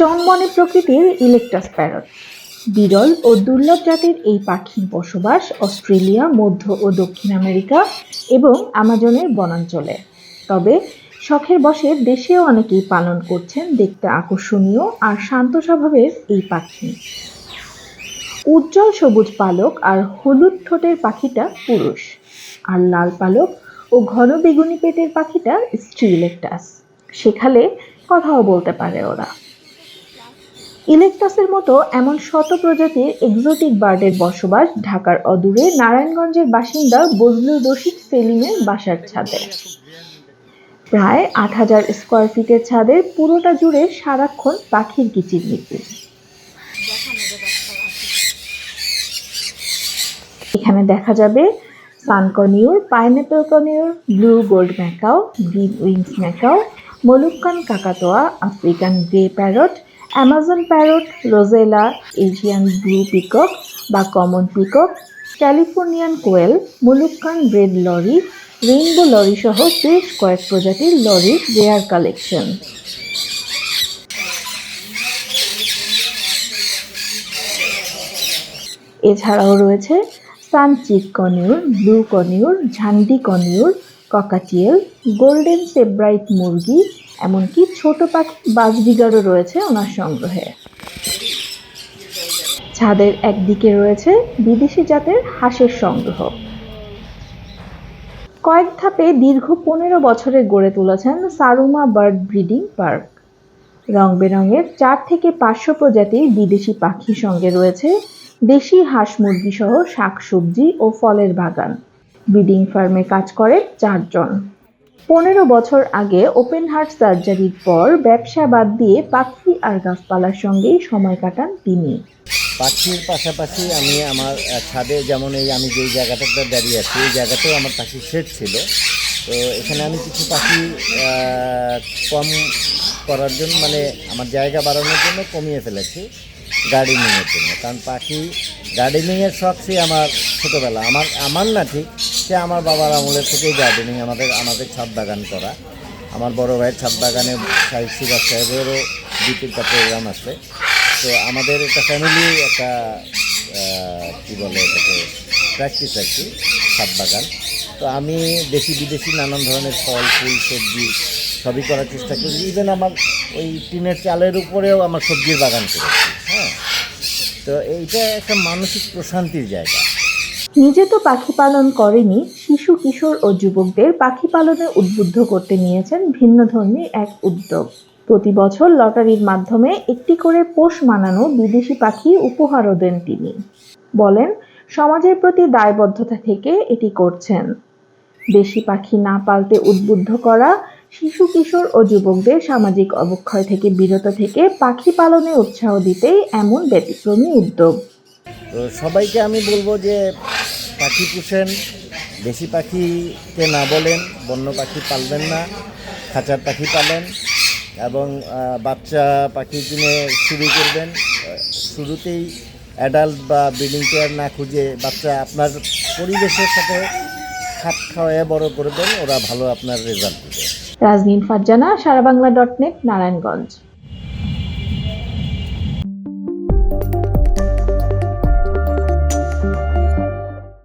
চনমনে প্রকৃতির Eclectus parrot. বিরল ও দুর্লভ জাতের এই পাখির বসবাস অস্ট্রেলিয়া, মধ্য ও দক্ষিণ আমেরিকা এবং আমাজনের বনাঞ্চলে। তবে শখের বশে দেশেও অনেকেই পালন করছেন দেখতে আকর্ষণীয় আর শান্ত স্বভাবের এই পাখি। উজ্জ্বল সবুজ পালক আর হলুদ ঠোঁটের পাখিটা পুরুষ। আর লাল পালক ও ঘন বেগুনি পেটের পাখিটা স্ত্রী ইলেকটাস সেখানে কথাও বলতে পারে ওরা। ইলেকটাসের মতো এমন শত প্রজাতির এক্সোটিক বার্ডের বসবাস ঢাকার অদূরে নারায়ণগঞ্জের বাসিন্দা বজলুর রশিদ সেলিমের বাসার ছাদে। প্রায় আট হাজার স্কোয়ার ফিটের ছাদের পুরোটা জুড়ে সারাক্ষণ পাখির কিচিরমিচির এখানে দেখা যাবে sun conure pineapple conure blue gold macaw green wings macaw Moluccan কাকাতোয়া African grey parrot Amazon parrot rosella Asian blue peacock বা common peacock Californian quail Moluccan red lory rainbow lory সহ বেশ কয়েক প্রজাতির লরির রেয়ার কালেকশন এছাড়াও রয়েছে sun cheek conure blue conure jenday conure cockatiel golden sebright মুরগি এমনকি ছোট পাখি বাজবিগারও রয়েছে ওনার সংগ্রহে। ছাদের একদিকে রয়েছে বিদেশি জাতের হাঁসের সংগ্রহ। কয়েক ধাপে দীর্ঘ পনেরো বছরে গড়ে তুলেছেন সারুমা বার্ড ব্রিডিং পার্ক। রং বেরঙের চার থেকে পাঁচশো প্রজাতির বিদেশি পাখির সঙ্গে রয়েছে দেশি হাঁস মুরগি সহ শাকসবজি ও ফলের বাগান। ব্রিডিং ফার্মে কাজ করে চারজন। পনেরো বছর আগে ওপেন হার্ট সার্জারির পর ব্যবসা বাদ দিয়ে পাখি আর গাছপালার সঙ্গেই সময় কাটান তিনি। পাখির পাশাপাশি আমি আমার ছাদে যেমন এই আমি যেই জায়গাটাতে দাঁড়িয়ে আছি, এই জায়গাতেও আমার পাখির শেড ছিল। তো এখানে আমি কিছু পাখি কম করার জন্য মানে আমার জায়গা বাড়ানোর জন্য কমিয়ে ফেলেছি গার্ডেনিংয়ের জন্য। কারণ পাখি গার্ডেনিংয়ের শখ সে আমার ছোটোবেলা। আমার আমার না ঠিক সে আমার বাবার আমলের থেকেই গার্ডেনিং আমাদের আমাদের ছাদ বাগান করা। আমার বড় ভাইয়ের ছাদ বাগানে সাহেব সিরাজ সাহেবেরও দু তিনটা প্রোগ্রাম আছে। তো আমাদের একটা ফ্যামিলি একটা কী বলে এটাকে প্র্যাকটিস আর কি, ছাদ বাগান। তো আমি দেশি বিদেশি নানান ধরনের ফল, ফুল, সবজি সবই করার চেষ্টা করি। ইভেন আমার ওই টিনের চালের উপরেও আমার সবজির বাগান করেছি। হ্যাঁ। তো এইটা একটা মানসিক প্রশান্তির জায়গা। নিজে তো পাখি পালন করেনি, শিশু, কিশোর ও যুবকদের পাখি পালনে উদ্বুদ্ধ করতে নিয়েছেন ভিন্নধর্মী এক উদ্যোগ। প্রতি বছর লটারির মাধ্যমে একটি করে পোষ মানানো বিদেশি পাখি উপহারও দেন তিনি। বলেন, সমাজের প্রতি দায়বদ্ধতা থেকে এটি করছেন। দেশি পাখি না পালতে উদ্বুদ্ধ করা, শিশু, কিশোর ও যুবকদের সামাজিক অবক্ষয় থেকে, বিরত থেকে পাখি পালনে উৎসাহ দিতেই এমন ব্যতিক্রমী উদ্যোগ। তো সবাইকে আমি বলব যে পাখি পুষেন, দেশি পাখিকে না বলেন, বন্য পাখি পালবেন না, খাঁচার পাখি পালেন এবং বাচ্চা পাখি কিনে শুরু করবেন। শুরুতেই অ্যাডাল্ট বা ব্রিডিং কেয়ার না খুঁজে বাচ্চা আপনার পরিবেশের সাথে খাপ খাওয়ায় বড় করবেন, ওরা ভালো আপনার রেজাল্ট দেবে। Rajneen Farzana Sara Bangla dot net Narayanganj.